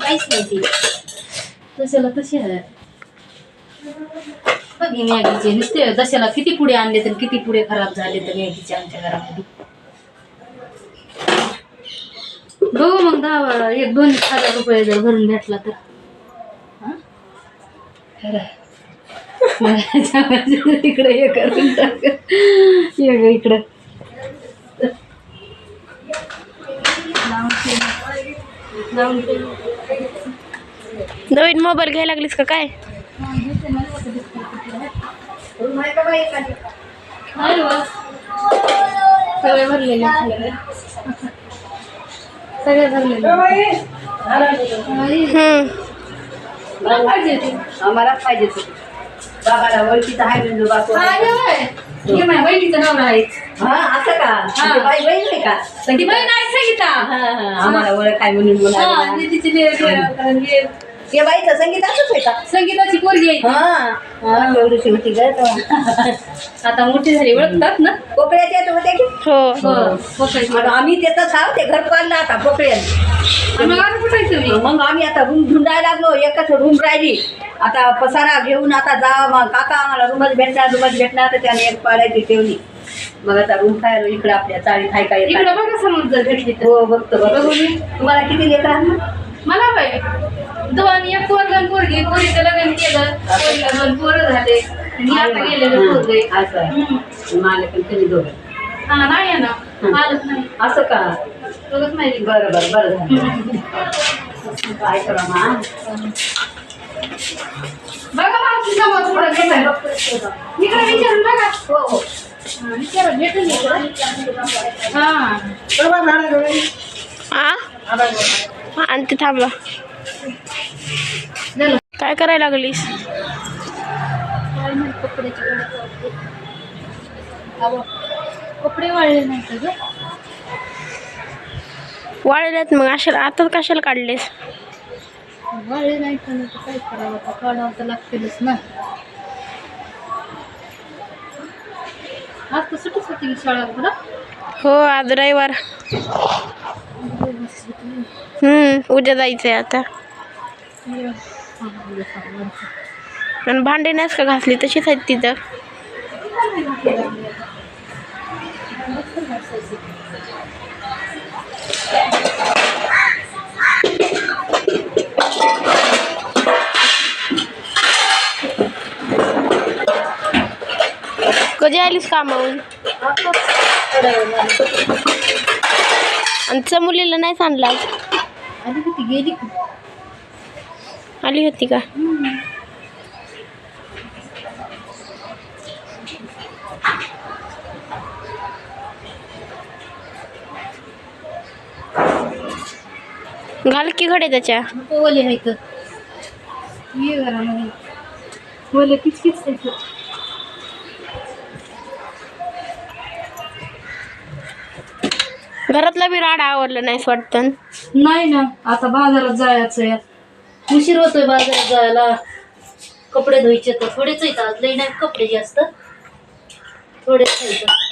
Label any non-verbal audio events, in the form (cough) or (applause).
काहीच नाही ती तशाला तशी आहे. बघ ही मॅगीचे नुसते जशाला किती पुढे आणले तर किती पुढे खराब झाले तर मॅगीचे आमच्या घरामध्ये. बघू मग दहा एक दोन हजार रुपये जर भरून भेटला तर. तिकडे खरं. मला (laughs) हे करून टाक. ये इकडं. लावून लावून नवीन मोबाईल घ्यायला लागलीस का काय. सगळे भरलेले. सगळे भरलेले. आम्हाला पाहिजे तो बाबाला ओळखीचा आहे म्हणजे बहिणीचं नाव हा असं का बाई बहीण आहे का ती संगीता बहीण आहे संगीता आम्हाला ओळख आहे म्हणून हा, ते बाईचं संगीत असंच आहे का? संगीताची पोरगी आहे ती. हा. हा. एवढीशी होती ग. आता मोठी झाली ओळखतात ना? पोकळ्याच्या येत होत्या की? हो. हो पोकायची. मग आम्ही त्याचाच आहोत ते घर पाडलं आता आता कुठे आहे तुम्ही मग आम्ही आता रूम ढुंढायला लागलो एकच रूम राहिली. आता पसारा घेऊन आता जा मग काका आम्हाला रूमच भेटणार रूमच भेटणार तर त्याने एक पाडायची ठेवली. मग आता रूम खायला इकडं आपल्या चाळीत हाय काय इकडे बघा समज जर भेटली तर. हो बघतो बघतो. तुम्हाला किती लेकर आहेत मला बाई दोन एक पोरगण पोरगी पोरीचं लग्न केलं पोरीला दोन पोरं झाले. आणि आता गेलेलं पोरगे. असं आहे. मला पण तुम्ही दोघं. हा नाही आहे ना. आलंच नाही. असं का? बघत नाही. बरं बरं बरं झालं. काय करा मा. बघा मावशी समोर पुढं. घेताय. इकडे विचारून बघा. हो हो. हा, विचारा भेटून. हा. आ? आणि ते थांबा. काय करायला लागलीस? कपडे वाळले नाही वाळलेत मग अशा आता कशाला काढलेस? वाळले नाही काय करावं आता काढावं तर लागतीलच ना आज तर सुटीच होती शाळा हो आज रविवार. हम्म. उद्या जायचंय आता. आणि भांडे नाहीस का घासली? तशीच आहेत तिथं. कधी आलीस कामावून आणि चमुलीला नाही सांडला आधी किती गेली का. आली होती का? घाल की घडे त्याच्या. ओले आहे तर ये घरामध्ये ओले किचकिच आहे घरातला बी राडा आवडलं नाहीस वाटतं? नाही ना आता बाजारात जायचं आहे उशीर होतोय बाजारात जायला. कपडे धुवायचे तर थोडेच येतात लई नाही कपडे जास्त. थोडेच येतात